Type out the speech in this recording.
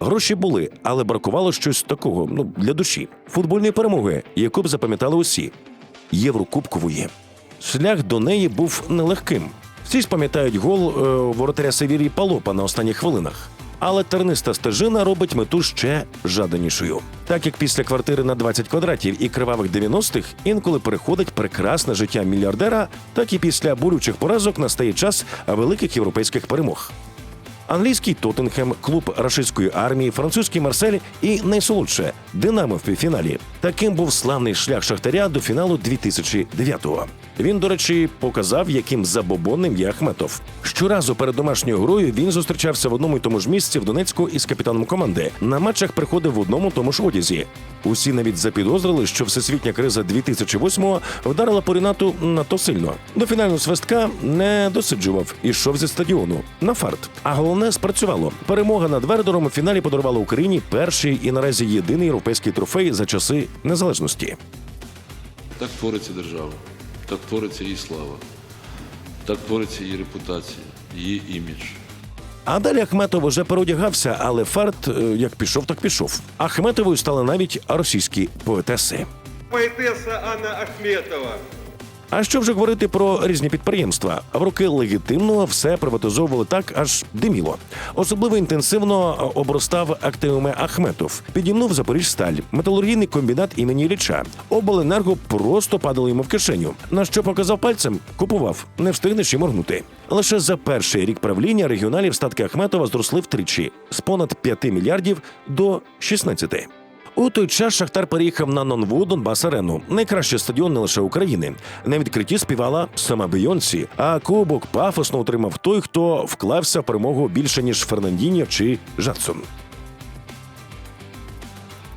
Гроші були, але бракувало щось такого, ну для душі. Футбольної перемоги, яку б запам'ятали усі Єврокубкової. Шлях до неї був нелегким. Всі ж пам'ятають гол е, воротаря Севірії Палопа на останніх хвилинах. Але терниста стежина робить мету ще жаданішою. Так як після квартири на 20 квадратів і кривавих 90-х інколи переходить прекрасне життя мільярдера, так і після болючих поразок настає час великих європейських перемог. Англійський Тоттенхем, клуб рашистської армії, французький Марсель і найсолодше Динамо в півфіналі. Таким був славний шлях Шахтаря до фіналу 2009-го. Він, до речі, показав, яким забобонним є Ахметов. Щоразу перед домашньою грою він зустрічався в одному й тому ж місці в Донецьку із капітаном команди. На матчах приходив в одному тому ж одязі. Усі навіть запідозрили, що всесвітня криза 2008-го вдарила по Рінату надто сильно. До фінального свистка не досиджував і йшов зі стадіону на фарт. А головне спрацювало. Перемога над Вердером у фіналі подарувала Україні перший і наразі єдиний європейський трофей за часи незалежності. Так твориться держава, так твориться її слава, так твориться її репутація, її імідж. А далі Ахметов уже переодягався, але фарт е, як пішов, так пішов. Ахметовою стали навіть російські поетеси. Поэтесса Анна Ахметова. А що вже говорити про різні підприємства? В роки легітимного все приватизовували так, аж диміло. Особливо інтенсивно обростав активами Ахметов. Підімнув Запоріжсталь, металургійний комбінат імені Ілліча. Обленерго просто падало йому в кишеню. На що показав пальцем, купував, не встигнеш і моргнути. Лише за перший рік правління регіоналів статки Ахметова зросли втричі з понад 5 мільярдів до 16. У той час Шахтар переїхав на Нонву Донбас Арену, найкращий стадіон не лише України. На відкритті співала сама Бейонсі, а кубок пафосно отримав той, хто вклався в перемогу більше ніж Фернандіньо чи Жадсон.